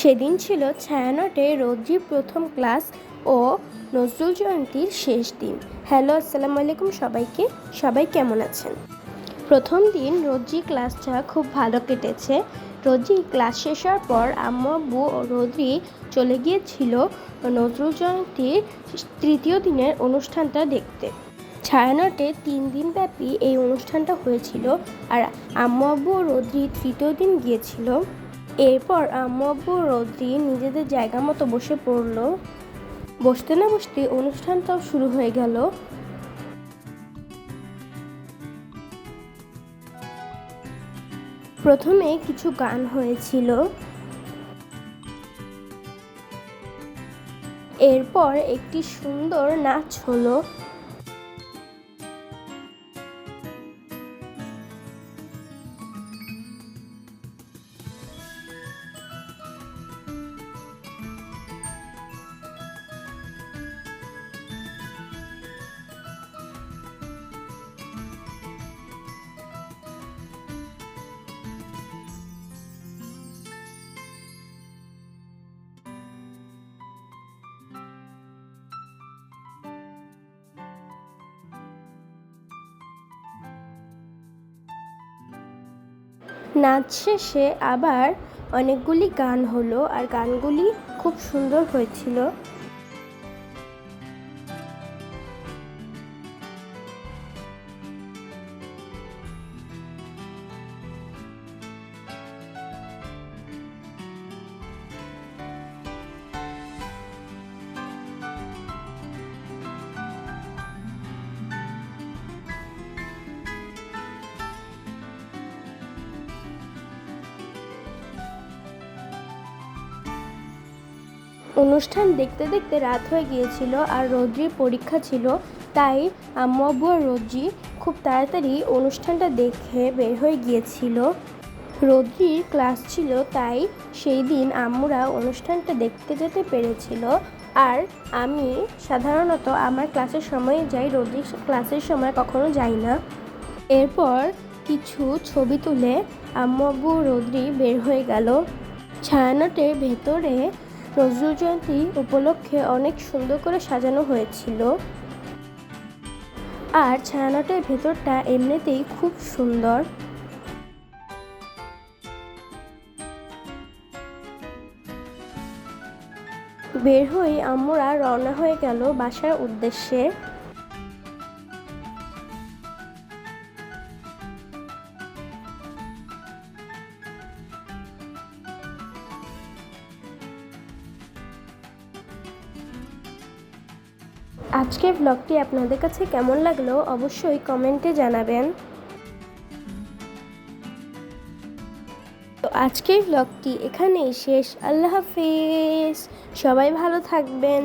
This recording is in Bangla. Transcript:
সেদিন ছিল ছায়ানটে রোদ্রির প্রথম ক্লাস ও নজরুল জয়ন্তীর শেষ দিন। হ্যালো আসসালামু আলাইকুম সবাইকে। সবাই কেমন আছেন? প্রথম দিন রোদ্রি ক্লাসটা খুব ভালো কেটেছে। রোদ্রি ক্লাস শেষ হওয়ার পর আম্মু, আব্বু ও রোদ্রি চলে গিয়েছিল নজরুল জয়ন্তীর তৃতীয় দিনের অনুষ্ঠানটা দেখতে। ছায়ানটে তিন দিন ব্যাপী এই অনুষ্ঠানটা হয়েছিল আর আম্মু, আব্বু ও রোদ্রি তৃতীয় দিন গিয়েছিল। এরপর আম্মু আব্বু রোদ্রি নিজেদের জায়গা মতো বসে পড়ল। বসতে না বসতে অনুষ্ঠানটাও শুরু হয়ে গেল। প্রথমে কিছু গান হয়েছিল। এরপর একটি সুন্দর নাচ হলো। নাচ শেষে আবার অনেকগুলি গান হলো আর গানগুলি খুব সুন্দর হয়েছিল। অনুষ্ঠান দেখতে দেখতে রাত হয়ে গিয়েছিল আর রোদ্রির পরীক্ষা ছিল, তাই আম্মু আব্বু আর রোদ্রি খুব তাড়াতাড়ি অনুষ্ঠানটা দেখে বের হয়ে গিয়েছিল। রোদ্রির ক্লাস ছিল, তাই সেই দিন আম্মুরা অনুষ্ঠানটা দেখতে যেতে পেরেছিল। আর আমি সাধারণত আমার ক্লাসের সময় যাই, রোদ্রির ক্লাসের সময় কখনো যাই না। এরপর কিছু ছবি তুলে আম্মু আব্বু রোদ্রি বের হয়ে গেল। ছায়ানটের ভেতরে নজরুল জয়ন্তী উপলক্ষে অনেক সুন্দর করে সাজানো হয়েছিল। আর ছায়ানটের ভেতরটা এমনিতেই খুব সুন্দর। বের হয়ে আমরা রওনা হয়ে গেল বাসার উদ্দেশ্যে। আজকের ব্লগটি আপনাদের কাছে কেমন লাগল অবশ্যই কমেন্টে জানাবেন। তো আজকের ব্লগটি এখানেই শেষ। আল্লাহ হাফিজ। সবাই ভালো থাকবেন।